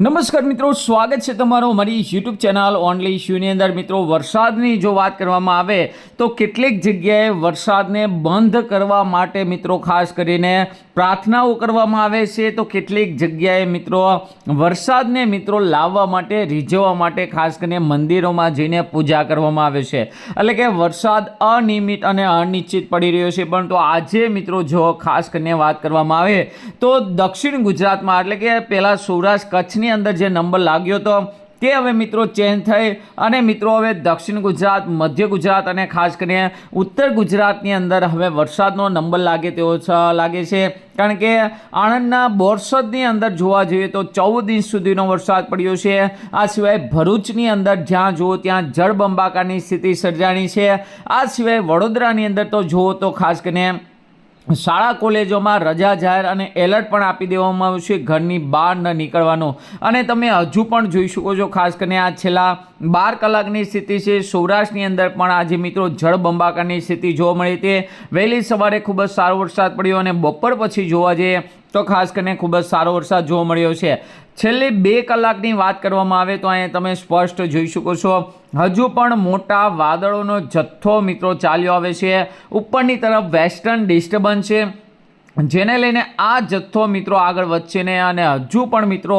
નમસ્કાર મિત્રો, સ્વાગત છે તમારો મારી યુટ્યુબ ચેનલ ઓનલી ઇશ્યુની અંદર. મિત્રો, વરસાદની જો વાત કરવામાં આવે, તો કેટલીક જગ્યાએ વરસાદને બંધ કરવા માટે મિત્રો, ખાસ કરીને પ્રાર્થનાઓ કરવામાં આવે છે, તો કેટલીક જગ્યાએ મિત્રો, વરસાદને મિત્રો લાવવા માટે, રીઝવવા માટે, ખાસ કરીને મંદિરોમાં જઈને પૂજા કરવામાં આવે છે. એટલે કે વરસાદ અનિયમિત અને અનિશ્ચિત પડી રહ્યો છે, પરંતુ આજે મિત્રો, જો ખાસ કરીને વાત કરવામાં આવે, તો દક્ષિણ ગુજરાતમાં, એટલે કે પહેલાં સૌરાષ્ટ્ર કચ્છની અંદર જે નંબર લાગ્યો હતો તે હવે મિત્રો ચેન્જ થઈ અને મિત્રો હવે દક્ષિણ ગુજરાત, મધ્ય ગુજરાત અને ખાસ કરીને ઉત્તર ગુજરાતની અંદર હવે વરસાદનો નંબર લાગે તેવો લાગે છે. કારણ કે આણંદના બોરસદની અંદર જોવા જઈએ તો ચૌદ ઇંચ સુધીનો વરસાદ પડ્યો છે. આ સિવાય ભરૂચની અંદર જ્યાં જુઓ ત્યાં જળબંબાકારની સ્થિતિ સર્જાણી છે. આ સિવાય વડોદરાની અંદર તો જુઓ તો ખાસ કરીને શાળા, કોલેજોમાં રજા જાહેર અને એલર્ટ પણ આપી દેવામાં આવ્યું છે. ઘરની બહાર ન નીકળવાનો. અને તમે હજુ પણ જોઈ શકો છો, ખાસ કરીને આ છેલ્લા બાર કલાકની સ્થિતિ છે. સૌરાષ્ટ્રની અંદર પણ આજે મિત્રો જળબંબાકારની સ્થિતિ જોવા મળી હતી. વહેલી સવારે ખૂબ જ સારો વરસાદ પડ્યો અને બપોર પછી જોવા જઈએ તો ખાસ કરીને ખૂબ જ સારો વરસાદ જોવા મળ્યો છે. છેલ્લી બે કલાકની વાત કરવામાં આવે તો અહીંયા તમે સ્પષ્ટ જોઈ શકો છો. હજુ પણ મોટા વાદળોનો જથ્થો મિત્રો ચાલ્યો આવે છે. ઉપરની તરફ વેસ્ટર્ન ડિસ્ટર્બન્સ છે. જેને લઈને આ જથ્થો મિત્રો આગળ વધશે ને અને હજુ પણ મિત્રો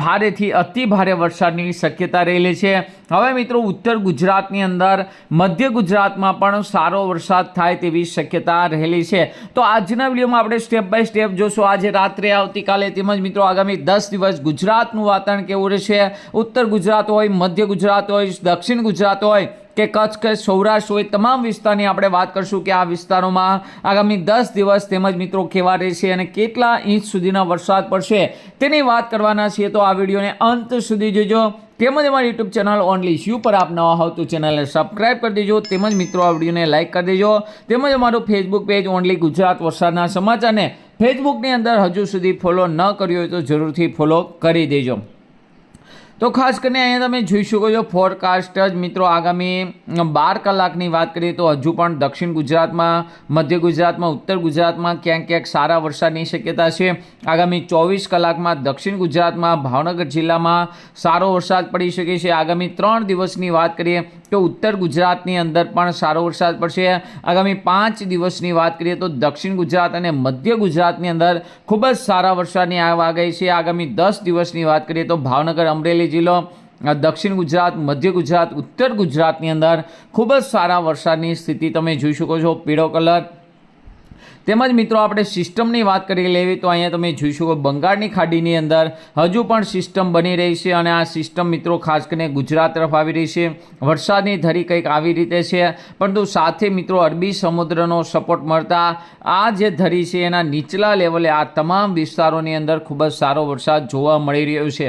ભારેથી અતિ ભારે વરસાદની શક્યતા રહેલી છે. હવે મિત્રો ઉત્તર ગુજરાતની અંદર મધ્ય ગુજરાતમાં પણ સારો વરસાદ થાય તેવી શક્યતા રહેલી છે. તો આજના વિડીયોમાં આપણે સ્ટેપ બાય સ્ટેપ જોશું. આજે રાત્રે આવતીકાલે તેમજ મિત્રો આગામી દસ દિવસ ગુજરાતનું વાતાવરણ કેવું રહેશે? ઉત્તર ગુજરાત હોય, મધ્ય ગુજરાત હોય, દક્ષિણ ગુજરાત હોય કે કચ્છ કે સૌરાષ્ટ્ર હોય તમામ વિસ્તારની આપણે વાત કરશું કે આ વિસ્તારોમાં આગામી દસ દિવસ તેમજ મિત્રો કેવા રહેશે અને કેટલા ઇંચ સુધીના વરસાદ પડશે તેની વાત કરવાના છીએ. તો આ વિડીયોને અંત સુધી જોજો. તેમજ અમારી યુટ્યુબ ચેનલ ઓનલી શ્યુ પર આપ નવા હોવ તો ચેનલને સબસ્ક્રાઈબ કરી દેજો. તેમજ મિત્રો આ વિડીયોને લાઇક કરી દેજો. તેમજ અમારું ફેસબુક પેજ ઓનલી ગુજરાત વરસાદના સમાચારને ફેસબુકની અંદર હજુ સુધી ફોલો ન કર્યો હોય તો જરૂરથી ફોલો કરી દેજો. તો ખાસ કરીને અહીંયા તમે જોઈ શકો છો ફોરકાસ્ટ જ. મિત્રો, આગામી બાર કલાકની વાત કરીએ તો હજુ પણ દક્ષિણ ગુજરાતમાં, મધ્ય ગુજરાતમાં, ઉત્તર ગુજરાતમાં ક્યાંક ક્યાંક સારા વરસાદની શક્યતા છે. આગામી ચોવીસ કલાકમાં દક્ષિણ ગુજરાતમાં, ભાવનગર જિલ્લામાં સારો વરસાદ પડી શકે છે. આગામી ત્રણ દિવસની વાત કરીએ તો ઉત્તર ગુજરાતની અંદર પણ સારો વરસાદ પડશે. આગામી પાંચ દિવસની વાત કરીએ તો દક્ષિણ ગુજરાત અને મધ્ય ગુજરાતની અંદર ખૂબ જ સારા વરસાદની આગાહી છે. આગામી દસ દિવસની વાત કરીએ તો ભાવનગર, અમરેલી જિલ્લો દક્ષિણ ગુજરાત, મધ્ય ગુજરાત, ઉત્તર ગુજરાતની અંદર ખૂબ જ સારા વરસાદની સ્થિતિ તમે જોઈ શકો છો. પીળો કલર તેમજ મિત્રો આપણે સિસ્ટમની વાત કરી લેવી તો અહીંયા તમે જોઈ શકો બંગાળની ખાડીની અંદર હજુ પણ સિસ્ટમ બની રહી છે અને આ સિસ્ટમ મિત્રો ખાસ કરીને ગુજરાત તરફ આવી રહી છે. વરસાદની ધરી કંઈક આવી રીતે છે, પરંતુ સાથે મિત્રો અરબી સમુદ્રનો સપોર્ટ મળતા આ જે ધરી છે એના નીચલા લેવલે આ તમામ વિસ્તારોની અંદર ખૂબ જ સારો વરસાદ જોવા મળી રહ્યો છે.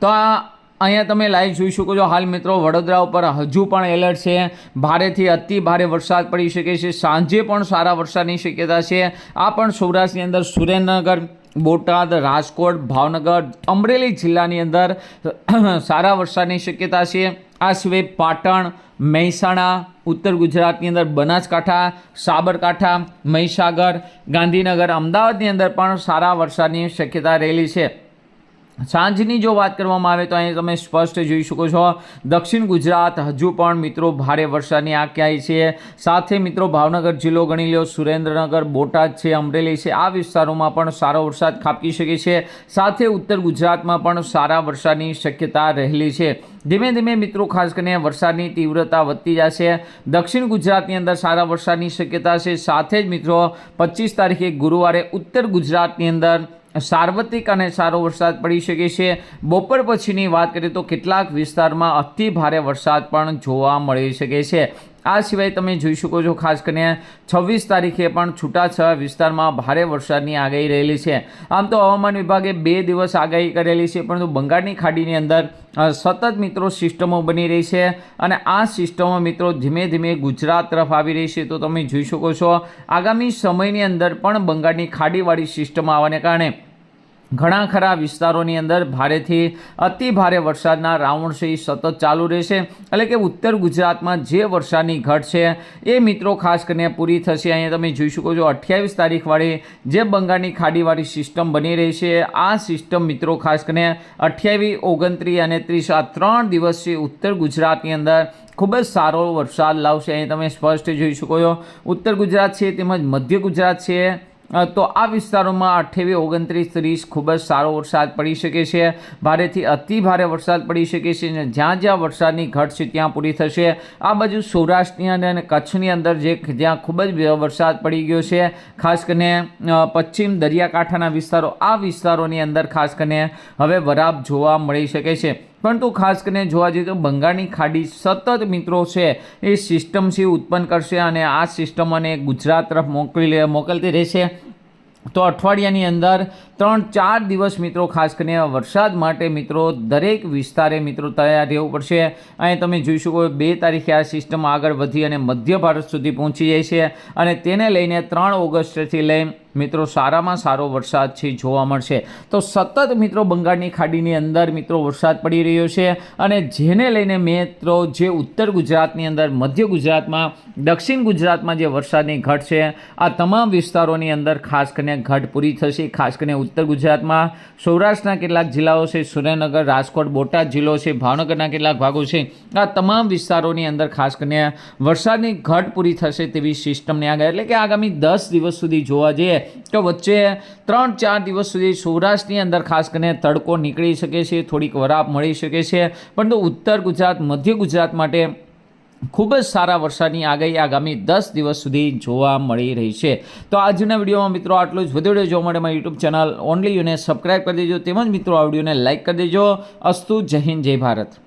તો આ અહીંયા તમે લાઈવ જોઈ શકો છો. હાલ મિત્રો વડોદરા ઉપર હજુ પણ એલર્ટ છે. ભારેથી અતિ ભારે વરસાદ પડી શકે છે. સાંજે પણ સારા વરસાદની શક્યતા છે. આ પણ સૌરાષ્ટ્રની અંદર સુરેન્દ્રનગર, બોટાદ, રાજકોટ, ભાવનગર, અમરેલી જિલ્લાની અંદર સારા વરસાદની શક્યતા છે. આ સિવાય પાટણ, મહેસાણા, ઉત્તર ગુજરાતની અંદર બનાસકાંઠા, સાબરકાંઠા, મહીસાગર, ગાંધીનગર, અમદાવાદની અંદર પણ સારા વરસાદની શક્યતા રહેલી છે. સાંજની જો વાત કરવામાં આવે તો અહીં તમે સ્પષ્ટ જોઈ શકો છો. દક્ષિણ ગુજરાત હજુ પણ મિત્રો ભારે વરસાદની આગાહી છે. સાથે મિત્રો ભાવનગર જિલ્લો ગણી લો સુરેન્દ્રનગર, બોટાદ છે, અમરેલી છે. આ વિસ્તારોમાં પણ સારો વરસાદ ખાબકી શકે છે. સાથે ઉત્તર ગુજરાતમાં પણ સારા વરસાદની શક્યતા રહેલી છે. ધીમે ધીમે મિત્રો ખાસ કરીને વરસાદની તીવ્રતા વધતી જશે. દક્ષિણ ગુજરાતની અંદર સારા વરસાદની શક્યતા છે. સાથે જ મિત્રો પચીસ તારીખે ગુરુવારે ઉત્તર ગુજરાતની અંદર સાર્વત્રિક અને સારો વરસાદ પડી શકે છે. બપોર પછીની વાત કરીએ તો કેટલાક વિસ્તારમાં અતિ ભારે વરસાદ પણ જોવા મળી શકે છે. આ સિવાય તમે જોઈ શકો છો, ખાસ કરીને છવ્વીસ તારીખે પણ છૂટાછવાયા વિસ્તારમાં ભારે વરસાદની આગાહી રહેલી છે. આમ તો હવામાન વિભાગે બે દિવસ આગાહી કરેલી છે, પરંતુ બંગાળની ખાડીની અંદર સતત મિત્રો સિસ્ટમો બની રહી છે અને આ સિસ્ટમો મિત્રો ધીમે ધીમે ગુજરાત તરફ આવી રહી છે. તો તમે જોઈ શકો છો, આગામી સમયની અંદર પણ બંગાળની ખાડીવાળી સિસ્ટમ આવવાને કારણે ઘણા ખરા વિસ્તારોની અંદર ભારેથી અતિ ભારે વરસાદના રાઉન્ડ છે એ સતત ચાલુ રહેશે. એટલે કે ઉત્તર ગુજરાતમાં જે વરસાદની ઘટ છે, એ મિત્રો ખાસ કરીને પૂરી થશે. અહીંયા તમે જોઈ શકો છો, અઠ્યાવીસ તારીખવાળી જે બંગાળની ખાડીવાળી સિસ્ટમ બની રહી છે, આ સિસ્ટમ મિત્રો ખાસ કરીને અઠ્યાવીસ ઓગણત્રીસ અને ત્રીસ આ ત્રણ દિવસથી ઉત્તર ગુજરાતની અંદર ખૂબ જ સારો વરસાદ લાવશે. અહીં તમે સ્પષ્ટ જોઈ શકો છો, ઉત્તર ગુજરાત છે, તેમજ મધ્ય ગુજરાત છે તો આ વિસ્તારોમાં અઠ્યાવીસ ઓગણત્રીસ ત્રીસ ખૂબ જ સારો વરસાદ પડી શકે છે. ભારેથી અતિ ભારે વરસાદ પડી શકે છે અને જ્યાં જ્યાં વરસાદની ઘટ છે ત્યાં પૂરી થશે. આ બાજુ સૌરાષ્ટ્રની અને કચ્છની અંદર જે જ્યાં ખૂબ જ વરસાદ પડી ગયો છે, ખાસ કરીને પશ્ચિમ દરિયાકાંઠાના વિસ્તારો, આ વિસ્તારોની અંદર ખાસ કરીને હવે વરાપ જોવા મળી શકે છે. પરંતુ ખાસ કરીને જોવા જઈએ તો બંગાળની ખાડી સતત મિત્રો છે, એ સિસ્ટમથી ઉત્પન્ન કરશે અને આ સિસ્ટમોને ગુજરાત તરફ મોકલી લે, મોકલતી રહેશે. તો અઠવાડિયાની અંદર ત્રણ ચાર દિવસ મિત્રો, ખાસ કરીને વરસાદ માટે મિત્રો, દરેક વિસ્તારે મિત્રો તૈયાર રહેવું પડશે. અહીં તમે જોઈ શકો બે તારીખે આ સિસ્ટમ આગળ વધી અને મધ્ય ભારત સુધી પહોંચી જાય છે. અને તેને લઈને ત્રણ ઓગસ્ટથી લઈ મિત્રો, સારામાં સારો વરસાદ છે, જોવા મળશે. તો સતત મિત્રો, બંગાળની ખાડીની અંદર મિત્રો, વરસાદ પડી રહ્યો છે. અને જેને લઈને મિત્રો, જે ઉત્તર ગુજરાતની અંદર, મધ્ય ગુજરાતમાં, દક્ષિણ ગુજરાતમાં જે વરસાદની ઘટ છે, આ તમામ વિસ્તારોની અંદર ખાસ કરીને ઘટ પૂરી થશે. ખાસ કરીને ઉત્તર ગુજરાતમાં સૌરાષ્ટ્રના કેટલાક જિલ્લાઓ છે, સુરેન્દ્રનગર, રાજકોટ, બોટાદ જિલ્લો છે, ભાવનગરના કેટલાક ભાગો છે. આ તમામ વિસ્તારોની અંદર ખાસ કરીને વરસાદની ઘટ પૂરી થશે તેવી સિસ્ટમને આગળ, એટલે કે આગામી દસ દિવસ સુધી જોવા જઈએ તો વચ્ચે ત્રણ ચાર દિવસ સુધી સૌરાષ્ટ્રની અંદર ખાસ કરીને તડકો નીકળી શકે છે, થોડીક વરાપ મળી શકે છે. પરંતુ ઉત્તર ગુજરાત, મધ્ય ગુજરાત માટે ખૂબ જ સારા વરસાદની આગાહી આગામી દસ દિવસ સુધી જોવા મળી રહી છે. તો આજના વિડીયોમાં મિત્રો આટલું જ. વધુ વીડિયો જોવા માટે મારી યુટ્યુબ ચેનલ ઓનલી યુને સબસ્ક્રાઈબ કરી દેજો. તેમજ મિત્રો આ વિડીયોને લાઇક કરી દેજો. અસ્તુ જય હિન્દ, જય ભારત.